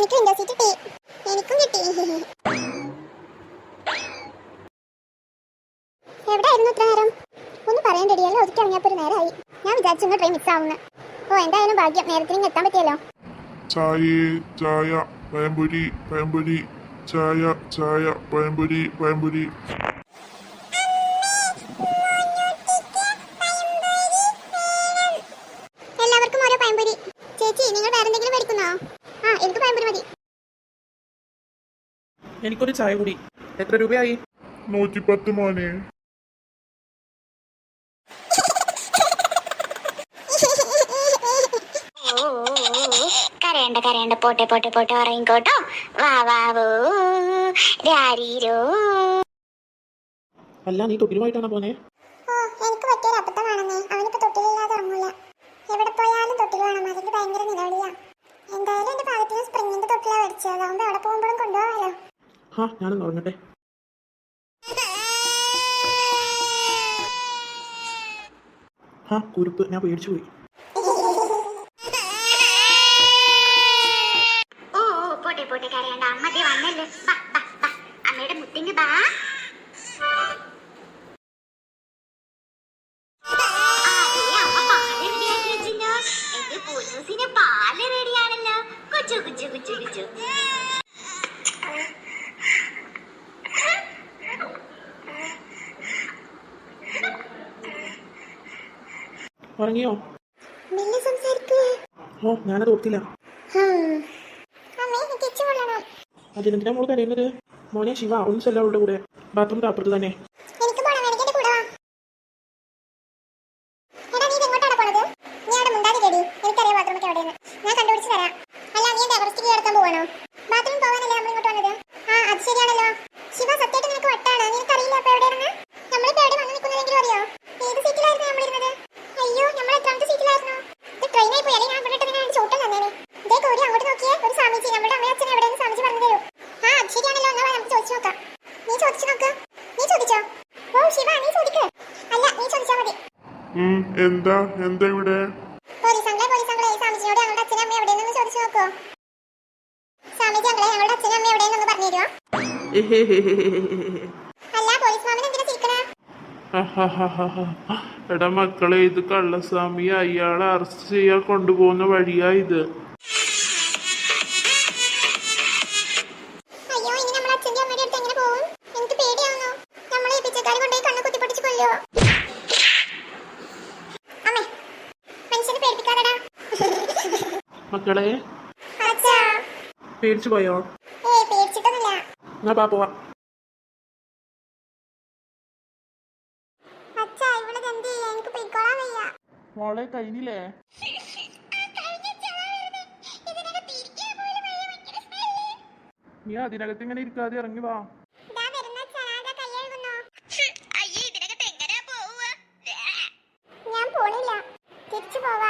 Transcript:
എനിക്ക് window seat കിട്ടി. എനിക്കും കിട്ടി. എവിടെയായിരുന്നു ഇത്ര നേരം? ഒന്ന് പറയണ്ടടി എല്ലാം ഒതുക്കി ഇറങ്ങിയപ്പോൾ ഒരു നേരമായി ഞാൻ വിചാരിച്ചു ട്രെയിൻ മിസ് ആവുന്നു. ഓ എന്തായാലും ഭാഗ്യം. നേരത്തിന് എത്താൻ പറ്റിയല്ലോ. ചായ ചായ പഴംപൊരി പഴംപൊരി. ചായ ചായ പഴംപൊരി പഴംപൊരി. എനിക്കൊരു ചായ കൂടി. എത്ര രൂപയായി? നൂറ്റിപ്പത്ത് മോനെ. കരയണ്ട കരയണ്ട. പോട്ടെ പോട്ടെ പോട്ടെ. ഉറങ്ങിക്കോട്ടോ വാ വാവോ രാരീരോ അല്ല നീ തൊട്ടിലുമായിട്ടാണ് പോന്നെ? ഓ എനിക്ക് പറ്റിയൊരു അബദ്ധമാണെന്നേ. അവനിപ്പോ തൊട്ടിലില്ലാതെ ഉറങ്ങൂല. എവിടെ പോയാലും തൊട്ടിൽ വേണം. അതിന്റെ ഭയങ്കര നിലവിളിയാ. എന്തായാലും എന്റെ ഭാഗത്തിന് സ്പ്രിങ്ങിന്റെ തൊട്ടിലാ മേടിച്ചത് അതുകൊണ്ട് അവിടെ കൊണ്ടുപോകാമല്ലോ ഹാ ഞാനൊന്ന് ഉറങ്ങട്ടെ. ഹാ കുരുപ്പ് ഞാൻ പേടിച്ചു പോയി. ഓ പോട്ടെ പോട്ടെ കരയണ്ട അമ്മ വന്നല്ലേ. അമ്മയുടെ മുത്തിങ്ങ് ബാ. ഉറങ്ങിയോ? ഓ ഞാനത് ഓർത്തില്ല. അതിനെന്തിനാ മോൾ കരയുന്നത്? മോനെ ശിവ ഒന്ന് ചെല്ല അവളുടെ കൂടെ. ബാത്റൂമിന്റെ അപ്പുറത്ത് തന്നെ എനിക്ക് പോണം എനിക്ക് എന്റെ കൂടെ വാ എടാ നീ എങ്ങോട്ടാണ് പോണത് നീ അവിടെ മുണ്ടാതിരടി എനിക്കറിയാം ബാത്റൂമൊക്കെ എവിടെയെന്ന് ഞാൻ കണ്ടുപിടിച്ച് തരാം അല്ല നീ എന്താ എവറസ്റ്റ് കീഴടക്കാൻ പോവാണോ ബാത്റൂം പോവാനല്ലേ നമ്മൾ ഇങ്ങോട്ട് വന്നത് ആ അത് ശരിയാണല്ലോ ശിവ സത്യമായിട്ട് നിനക്ക് വട്ടാണ് നിനക്കറിയില്ല അപ്പൊ എവിടെയാണെന്ന് നമ്മളിപ്പോ എവിടെ വന്ന് നിൽക്കുന്നതെങ്കിലും അറിയോ ഏത് സീറ്റിലായിരുന്നു നമ്മളിരുന്നത് അയ്യോ നമ്മൾ എത്രാമത്തെ സീറ്റിലായിരുന്നു ഇത് ട്രെയിനായി പോയി അല്ലെങ്കിൽ ഞാൻ ഇവിടെ ഇട്ട് ഞാൻ ചോട്ടം തന്നേനെ ഇതേ കോരി അങ്ങോട്ട് നോക്കിയേ ഒരു സ്വാമിജി നമ്മുടെ അമ്മയും അച്ഛനും എവിടെയെന്ന് സ്വാമിജി പറഞ്ഞു തരൂ ആ അത് ശരിയാണല്ലോ എന്നാ വാ, നമുക്ക് ചോദിച്ചു നോക്കാം നീ ചോദിച്ചു നോക്ക്. നീ ചോദിച്ചോ? ഓ ശിവ നീ ചോദിക്ക്. അല്ല നീ ചോദിച്ചാ മതി. ഉം, എന്താ? എന്താ ഇവിടെ? പോലീസ് അങ്ങളെ പോലീസ് അങ്ങളെ സ്വാമിജിയോട് ഞങ്ങളുടെ അച്ഛനും അമ്മ എവിടെയെന്ന് ചോദിച്ചു നോക്കോ. സ്വാമിജി അങ്ങളെ ഞങ്ങളുടെ അച്ഛനും അമ്മ എവിടെയെന്നൊന്ന് പറഞ്ഞു തരുമോ അല്ല പോലീസ് മാമൻ എന്തിനാ ചിരിക്കണേ? എടാ മക്കളെ ഇത് കള്ളസ്വാമി അയാളെ അറസ്റ്റ് ചെയ്യാൻ കൊണ്ടുപോകുന്ന വഴിയാ ഇത്. കൊല്ലുവോ അമ്മേ മനുഷ്യനെ പേടിപ്പിക്കാറടാ മക്കളെ അച്ഛാ. പേടിച്ചു പോയോ? ഏയ് പേടിച്ചിട്ടൊന്നുമില്ല. എന്നാ പാ പോവാ. മോളെ കഴിഞ്ഞില്ലേ? നീ അതിനകത്ത് ഇങ്ങനെ ഇരിക്കാതെ ഇറങ്ങി വാ. 吃饱了